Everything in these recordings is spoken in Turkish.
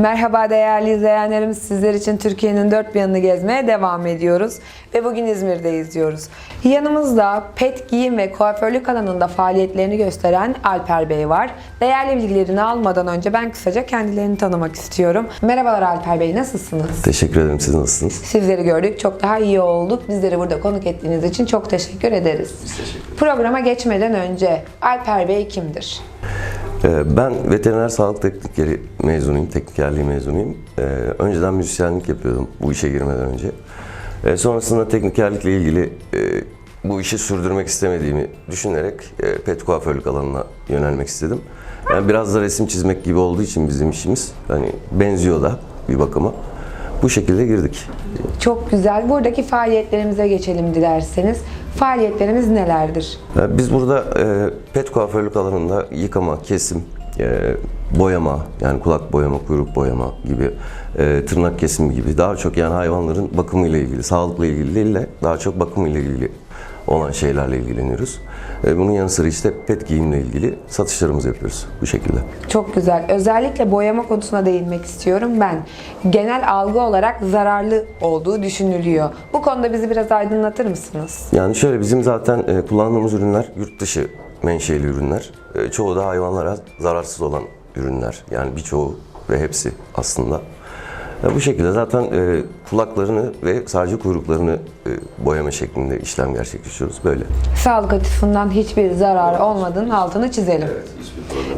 Merhaba değerli izleyenlerimiz. Sizler için Türkiye'nin dört bir yanını gezmeye devam ediyoruz. Ve bugün İzmir'de izliyoruz. Yanımızda pet giyim ve kuaförlük alanında faaliyetlerini gösteren Alper Bey var. Değerli bilgilerini almadan önce ben kısaca kendilerini tanımak istiyorum. Merhabalar Alper Bey, nasılsınız? Teşekkür ederim. Siz nasılsınız? Sizleri gördük, çok daha iyi olduk. Bizleri burada konuk ettiğiniz için çok teşekkür ederiz. Programa geçmeden önce Alper Bey kimdir? Ee, Ben veteriner sağlık teknikleri mezunuyum, teknikerliği mezunuyum. Ee, Önceden müzisyenlik yapıyordum bu işe girmeden önce. Ee, Sonrasında teknikerlikle ilgili e, bu işi sürdürmek istemediğimi düşünerek e, pet kuaförlük alanına yönelmek istedim. Yani biraz da resim çizmek gibi olduğu için bizim işimiz hani benziyor da bir bakıma. Bu şekilde girdik. Çok güzel. Buradaki faaliyetlerimize geçelim dilerseniz. Faaliyetlerimiz nelerdir? Ee, Biz burada e, pet kuaförlük alanında yıkama, kesim, e, boyama yani kulak boyama, kuyruk boyama gibi, e, tırnak kesimi gibi daha çok yani hayvanların bakımıyla ilgili, sağlıkla ilgili değil de daha çok bakımıyla ilgili olan şeylerle ilgileniyoruz. E, Bunun yanı sıra işte pet giyimle ilgili satışlarımızı yapıyoruz bu şekilde. Çok güzel. Özellikle boyama konusuna değinmek istiyorum ben. Genel algı olarak zararlı olduğu düşünülüyor. Bu konuda bizi biraz aydınlatır mısınız? Yani şöyle bizim zaten e, kullandığımız ürünler yurt dışı menşeli ürünler. E, çoğu da hayvanlara zararsız olan ürünler. Yani birçoğu ve hepsi aslında. E, bu şekilde zaten e, kulaklarını ve sadece kuyruklarını e, boyama şeklinde işlem gerçekleştiriyoruz. Böyle. Sağlık açısından hiçbir zararı olmadığının altını çizelim.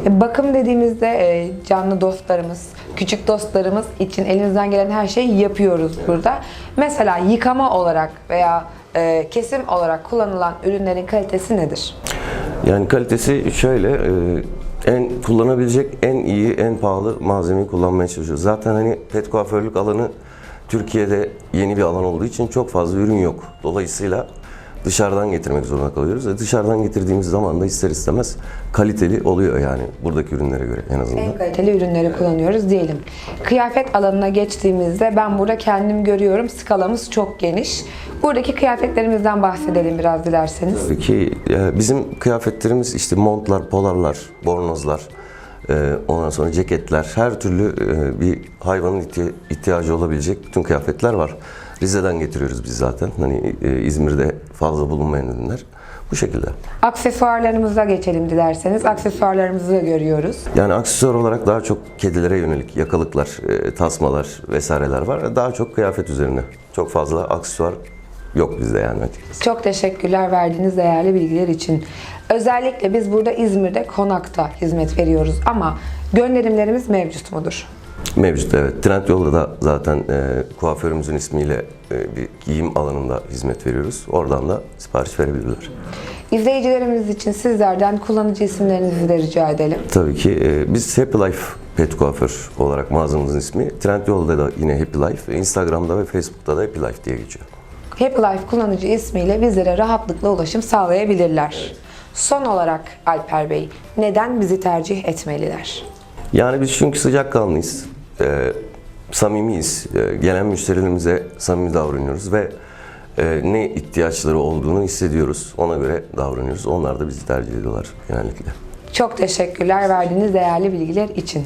E, Bakım dediğimizde e, canlı dostlarımız, küçük dostlarımız için elimizden gelen her şeyi yapıyoruz burada. Mesela yıkama olarak veya e, kesim olarak kullanılan ürünlerin kalitesi nedir? Yani kalitesi şöyle, e, en kullanabilecek en iyi, en pahalı malzemeyi kullanmaya çalışıyoruz. Zaten hani pet kuaförlük alanı Türkiye'de yeni bir alan olduğu için çok fazla ürün yok. Dolayısıyla dışarıdan getirmek zorunda kalıyoruz. E dışarıdan getirdiğimiz zaman da ister istemez kaliteli oluyor yani buradaki ürünlere göre en azından. En kaliteli ürünleri kullanıyoruz diyelim. Kıyafet alanına geçtiğimizde ben burada kendim görüyorum. Skalamız çok geniş. Buradaki kıyafetlerimizden bahsedelim biraz dilerseniz. Tabii ki e, bizim kıyafetlerimiz işte montlar, polarlar, bornozlar, e, ondan sonra ceketler, her türlü e, bir hayvanın ihti- ihtiyacı olabilecek bütün kıyafetler var. Rize'den getiriyoruz biz zaten. Hani İzmir'de fazla bulunmayan ürünler. Bu şekilde. Aksesuarlarımıza geçelim dilerseniz. Aksesuarlarımızı da görüyoruz. Yani aksesuar olarak daha çok kedilere yönelik yakalıklar, tasmalar vesaireler var. Daha çok kıyafet üzerine. Çok fazla aksesuar yok bizde yani açıkçası. Çok teşekkürler verdiğiniz değerli bilgiler için. Özellikle biz burada İzmir'de konakta hizmet veriyoruz ama gönderimlerimiz mevcut mudur? Mevcut evet. Trendyol'da da zaten e, kuaförümüzün ismiyle e, bir giyim alanında hizmet veriyoruz. Oradan da sipariş verebilirler. İzleyicilerimiz için sizlerden kullanıcı isimlerinizi de rica edelim. Tabii ki e, biz Happy Life Pet Kuaför olarak mağazamızın ismi. Trendyol'da da yine Happy Life. Instagram'da ve Facebook'ta da Happy Life diye geçiyor. Happy Life kullanıcı ismiyle bizlere rahatlıkla ulaşım sağlayabilirler. Son olarak Alper Bey, neden bizi tercih etmeliler? Yani biz çünkü sıcakkanlıyız. E, samimiyiz. E, gelen müşterilerimize samimi davranıyoruz ve e, ne ihtiyaçları olduğunu hissediyoruz. Ona göre davranıyoruz. Onlar da bizi tercih ediyorlar genellikle. Çok teşekkürler verdiğiniz değerli bilgiler için.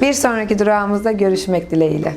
Bir sonraki durağımızda görüşmek dileğiyle.